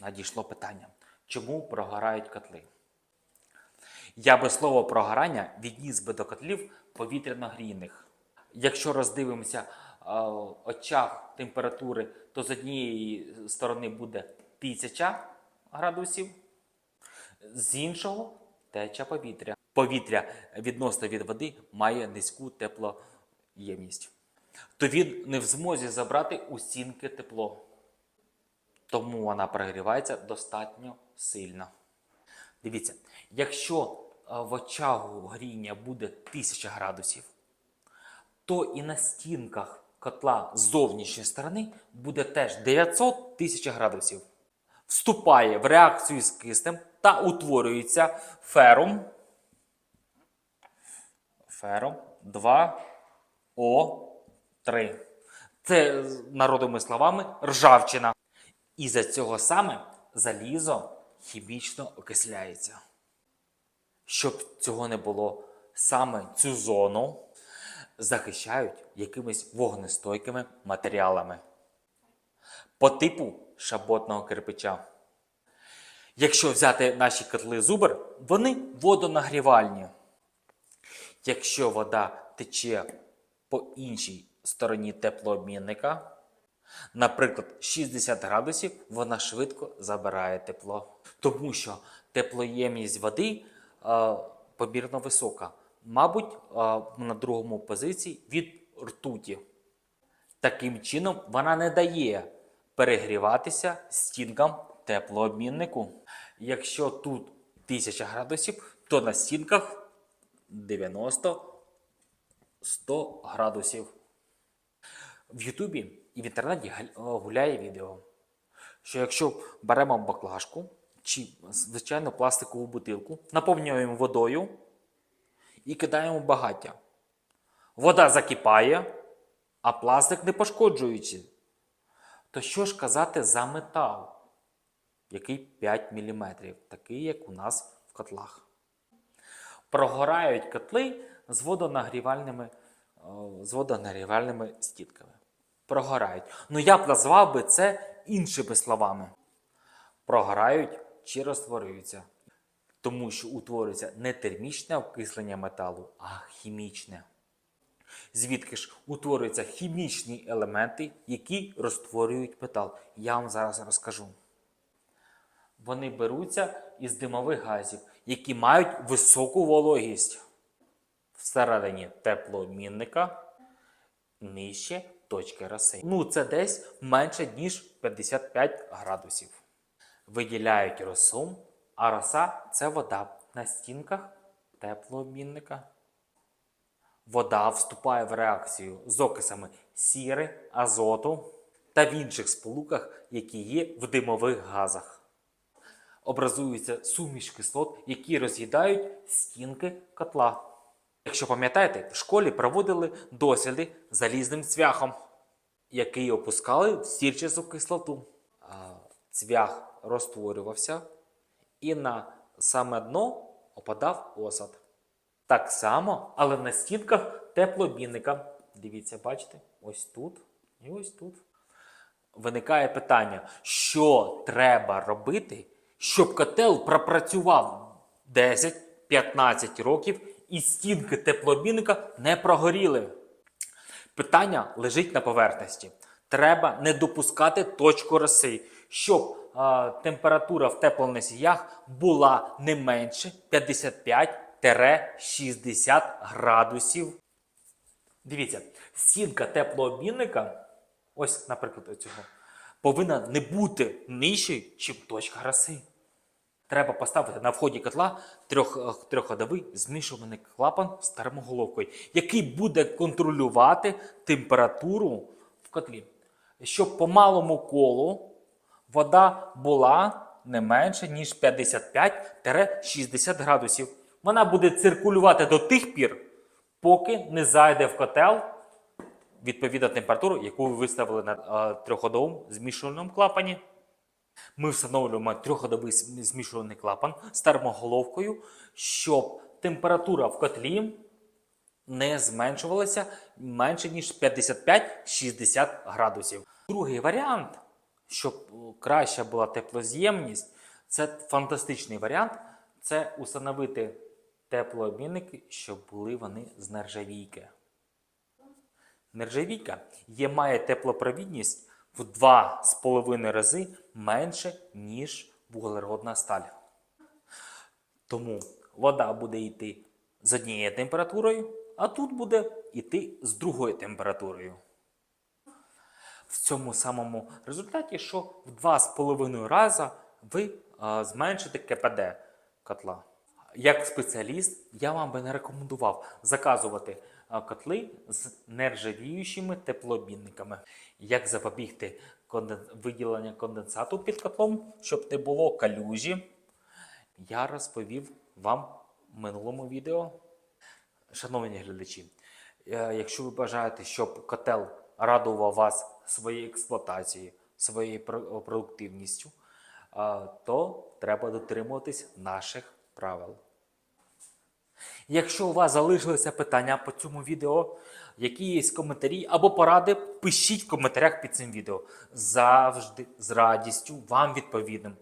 надійшло питання, чому прогорають котли? Я би слово прогорання відніс би до котлів повітряно-грійних. Якщо роздивимося е, очаг температури, то з однієї сторони буде 1000 градусів, з іншого теча повітря. Повітря відносно від води має низьку теплоємність. То він не в змозі забрати у стінки тепло. Тому вона прогрівається достатньо сильно. Дивіться, якщо е, в очагу гріння буде 1000 градусів, то і на стінках котла з зовнішньої сторони буде теж 900 тисяч градусів. Вступає в реакцію з киснем та утворюється ферум. Ферум 2О3. Це народними словами ржавчина. І за цього саме залізо хімічно окисляється. Щоб цього не було, саме цю зону захищають якимись вогнестойкими матеріалами по типу шаботного кирпича. Якщо взяти наші котли зубр, вони водонагрівальні. Якщо вода тече по іншій стороні теплообмінника, наприклад, 60 градусів, вона швидко забирає тепло. Тому що теплоємність води е, помірно висока. Мабуть, е, на другому позиції від ртуті. Таким чином, вона не дає перегріватися стінкам теплообміннику. Якщо тут 1000 градусів, то на стінках 90-100 градусів. В Ютубі і в інтернеті гуляє відео, що якщо беремо баклажку чи звичайну пластикову бутилку, наповнюємо водою і кидаємо багаття. Вода закипає, а пластик не пошкоджується. То що ж казати за метал, який 5 мм, такий, як у нас в котлах? Прогорають котли з водонагрівальними, з водонагрівальними стінками. Прогорають. Ну я б назвав би це іншими словами. Прогорають чи розтворюються. Тому що утворюється не термічне окислення металу, а хімічне. Звідки ж утворюються хімічні елементи, які розтворюють метал. Я вам зараз розкажу. Вони беруться із димових газів, які мають високу вологість всередині теплообмінника нижче точки роси. Ну, це десь менше, ніж 55 градусів. Виділяють росу, а роса це вода на стінках теплообмінника. Вода вступає в реакцію з окисами сіри, азоту та в інших сполуках, які є в димових газах. Образується суміш кислот, які роз'їдають стінки котла. Якщо пам'ятаєте, в школі проводили досліди залізним цвяхом, який опускали в сірчасту кислоту. Цвях розтворювався і на саме дно опадав осад. Так само, але на стінках теплообмінника. Дивіться, бачите, ось тут і ось тут. Виникає питання, що треба робити, щоб котел пропрацював 10-15 років і стінки теплообмінника не прогоріли. Питання лежить на поверхності. Треба не допускати точку роси, щоб е, температура в теплоносіях була не менше 55-60 градусів. Дивіться, стінка теплообмінника, ось, наприклад, оцього, повинна не бути нижчою, ніж точка роси. Треба поставити на вході котла трьох, е, трьохходовий змішуваний клапан з термоголовкою, який буде контролювати температуру в котлі, щоб по малому колу вода була не менше, ніж 55-60 градусів. Вона буде циркулювати до тих пір, поки не зайде в котел відповідна температуру, яку ви виставили на е, трьохходовому змішувальному клапані. Ми встановлюємо трьохходовий змішуваний клапан з термоголовкою, щоб температура в котлі не зменшувалася менше ніж 55-60 градусів. Другий варіант щоб е, краща була теплоз'ємність, це фантастичний варіант. Це установити теплообмінники, щоб були вони з нержавійки. Нержавійка є, має теплопровідність в 2,5 рази менше, ніж вуглеродна сталь. Тому вода буде йти з однією температурою, а тут буде йти з другою температурою. В цьому самому результаті, що в 2,5 рази ви зменшите КПД котла. Як спеціаліст, я вам би не рекомендував заказувати котли з нержавіючими теплообмінниками. Як запобігти виділення конденсату під котлом, щоб не було калюжі, я розповів вам в минулому відео. Шановні глядачі, е, якщо ви бажаєте, щоб котел радував вас своєю експлуатацією, своєю продуктивністю, е, то треба дотримуватись наших правил. Якщо у вас залишилися питання по цьому відео, якісь коментарі або поради, пишіть в коментарях під цим відео. Завжди з радістю вам відповідним.